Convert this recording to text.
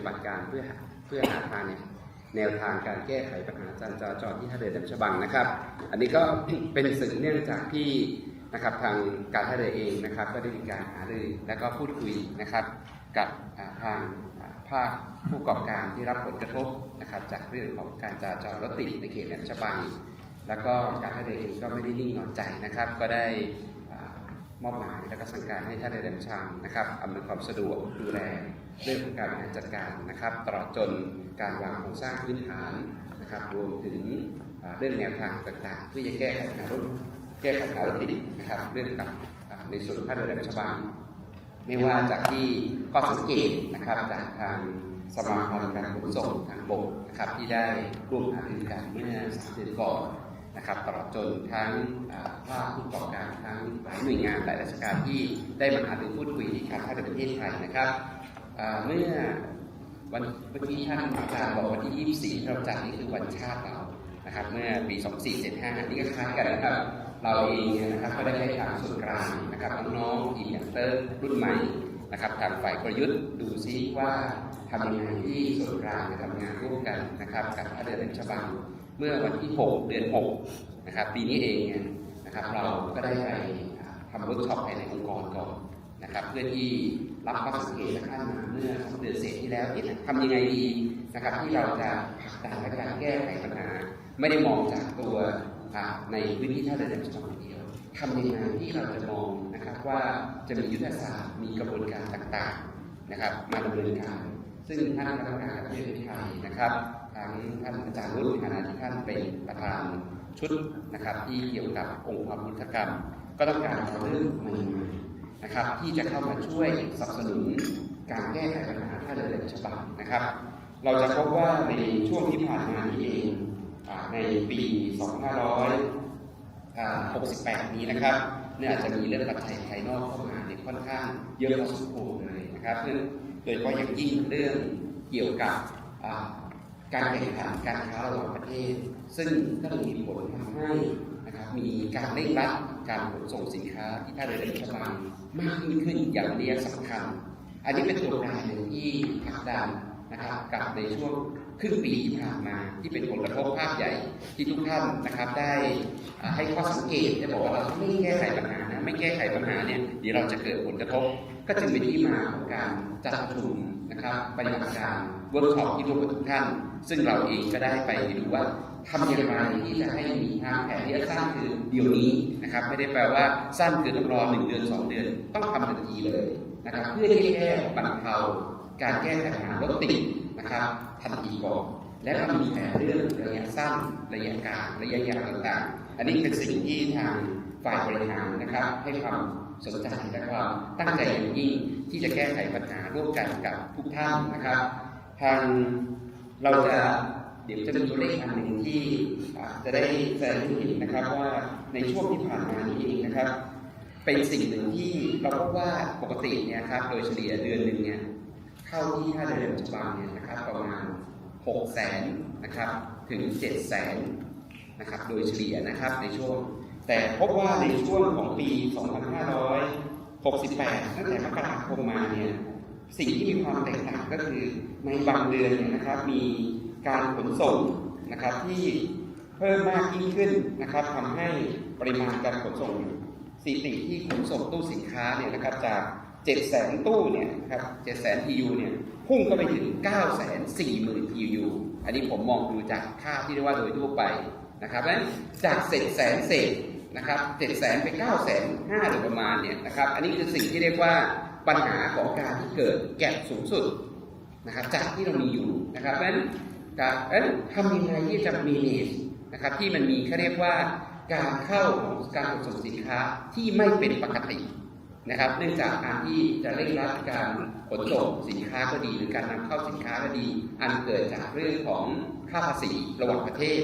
ฏิบัติการเพื่อเพื่อหาทางเนี่ยแนวทางการแก้ไขปัญหากาจราจรที่ท่าเรือแหลมฉบังนะครับ อันนี้ก็เป็นสืบเนื่องจากที่นะครับทางการท่าเรือเองนะครับ ก็ได้มีการหารือและก็พูดคุยนะครับ กับทางภาคผู้ประกอบการที่รับผลกระทบนะครับจากเรื่องของการจราจรรถติดในเขตแหลมฉบัง แล้วก็การท่าเรือเองก็ไม่ได้นิ่งนอนใจนะครับ ก็ได้ มอบหมายและก็สั่งการให้ท่านเรือแหลมฉบังนะครับอำนวยความสะดวกดูแลเรื่องของการบริหารจัดการนะครับ ตลอดจนการวางโครงสร้างพื้นฐานนะครับรวมถึงเรื่องแนวทางต่างๆเพื่อจะแก้ไขปัญหารถแก้ไขปัญหารถติดนะครับ เรื่องกับในส่วนท่าเรือแหลมฉบังไม่ว่าจากที่ข้อสังเกตนะครับจากทางสมาคมการขนส่งทางบกนะครับที่ได้ร่วมหารือกันเมื่อสามเดือนก่อน นะครับตลอดจนทั้งอ่าภาคผู้ประกอบการทั้งหลายหน่วยงานหลายราชการที่ได้มาหารือพูดคุยที่การท่าเรือประเทศไทยนะครับเมื่อวันเมื่อกี้ท่านอาจารย์บอกวันที่ 24 ที่เราจัดนี่คือวันชาติเรานะครับ เมื่อปี 2475นี่ก็คล้ายกันนะครับ เราเองนะครับก็ได้ให้ทางส่วนกลางนะครับน้องๆทีมอย่างเตอร์รุ่นใหม่นะครับทางฝ่ายประยุทธ์ดูซิว่าทำยังไงที่ส่วนกลางจะทำงานร่วมกันนะครับกับท่าเรือแหลมฉบัง เมื่อวันที่ 6 เดือน6นะครับปีนี้เองนะครับเราก็ได้ไปทำเวิร์กช็อปภายในองค์กรก่อนนะครับเพื่อที่รับข้อสังเกตและขั้นมาเมื่อสองเดือนเศษที่แล้วเอ๊ะทำยังไงดีนะครับที่เราจะผลักดันและการแก้ไขปัญหา ไม่ได้มองจากตัวในพื้นที่ท่าเรือจังอย่างเดียวทำยังไงที่เราจะมองนะครับว่าจะมียุทธศาสตร์มีกระบวนการต่างๆนะครับมาดำเนินการ ซึ่งท่านคณะกรรมการประเทศไทยนะครับ ทั้งท่านอาจารย์รุ่นในฐานะที่ท่านเป็นประธานชุดนะครับ ที่เกี่ยวกับองค์ความรุนกรรม ก็ต้องการเอาเรื่องใหม่ๆนะครับ ที่จะเข้ามาช่วยสนับสนุนการแก้ไขปัญหาท่าเรือแหลมฉบังนะครับ เราจะพบว่าในช่วงที่ผ่านมานี้เองอ่าในปี 2568 นี้นะครับเนี่ยอาจจะมีเรื่องปัจจัยภายนอกเข้ามาเนี่ยค่อนข้างเยอะพอสมควรเลยนะครับซึ่งโดยเฉพาะอย่างยิ่งเรื่องเกี่ยวกับ การแข่งขันการค้าระหว่างประเทศ ซึ่งก็มีผลทำให้นะครับมีการเร่งรัดการขนส่งสินค้าที่ท่าเรือแหลมฉบังมากยิ่งขึ้นอย่างระยะสำคัญ อันนี้เป็นตัวการหนึ่งที่ผลักดันนะครับกับในช่วงครึ่งปีที่ผ่านมาที่เป็นผลกระทบภาพใหญ่ที่ทุกท่านนะครับได้ให้ข้อสังเกตได้บอกว่าเราไม่แก้ไขปัญหานะไม่แก้ไขปัญหาเนี่ยเดี๋ยวเราจะเกิดผลกระทบก็จึงเป็นที่มาของการจัดประชุม นะครับปฏิบัติการเวิร์กช็อปที่ร่วมกับทุกท่าน ซึ่งเราเองก็ได้ไปดูว่าทำอย่างไรที่จะให้มีทางแผนที่จะสร้างคือเดี๋ยวนี้นะครับไม่ได้แปลว่าสั้นคือต้องรอหนึ่งเดือนสองเดือน ต้องทำทันทีเลยนะครับเพื่อที่จะแก้บรรเทาการแก้ไขปัญหารถติดนะครับทันทีก่อนและก็มีแผนเรื่องระยะสั้นระยะกลางระยะยาวต่างๆ อันนี้เป็นสิ่งที่ทาง ฝ่ายบริหารนะครับ ให้ความสนใจและความตั้งใจอย่างยิ่งที่จะแก้ไขปัญหาร่วมกันกับทุกท่านนะครับ ทางเราจะเดี๋ยวจะมีตัวเลขอันหนึ่งที่อ่าจะได้แสดงให้เห็นนะครับว่าในช่วงที่ผ่านมานี้เองนะครับ เป็นสิ่งหนึ่งที่เราพบว่าปกติเนี่ยครับโดยเฉลี่ยเดือนหนึ่งเนี่ยเข้าที่ท่าเรือแหลมฉบังเนี่ยนะครับประมาณ6แสนนะครับถึง7แสนนะครับโดยเฉลี่ยนะครับในช่วง แต่พบว่าในช่วงของปี 2568 ตั้งแต่มกราคมมาเนี่ย สิ่งที่มีความแตกต่างก็คือในบางเดือนเนี่ยนะครับ มีการขนส่งนะครับที่เพิ่มมากยิ่งขึ้นนะครับทำให้ปริมาณการขนส่งสถิติที่ขนส่งตู้สินค้าเนี่ยนะครับจาก7แสนตู้เนี่ยนะครับ7แสน TU เนี่ยพุ่งเข้าไปถึง9แสน4หมื่น TU อันนี้ผมมองดูจากค่าที่เรียกว่าโดยทั่วไปนะครับเพราะฉะนั้นจาก7แสนเศษ นะครับ7แสนไป9แสน5โดยประมาณเนี่ยนะครับ อันนี้คือสิ่งที่เรียกว่าปัญหาของการที่เกิดแก็บสูงสุดนะครับ จากที่เรามีอยู่นะครับเพราะฉะนั้นการเอ้ยทำยังไงที่จะ manage นะครับที่มันมีเขาเรียกว่าการเข้าของการขนส่งสินค้าที่ไม่เป็นปกตินะครับ เนื่องจากการที่จะเร่งรัดการขนส่งสินค้าก็ดี หรือการนำเข้าสินค้าก็ดี อันเกิดจากเรื่องของค่าภาษีระหว่างประเทศ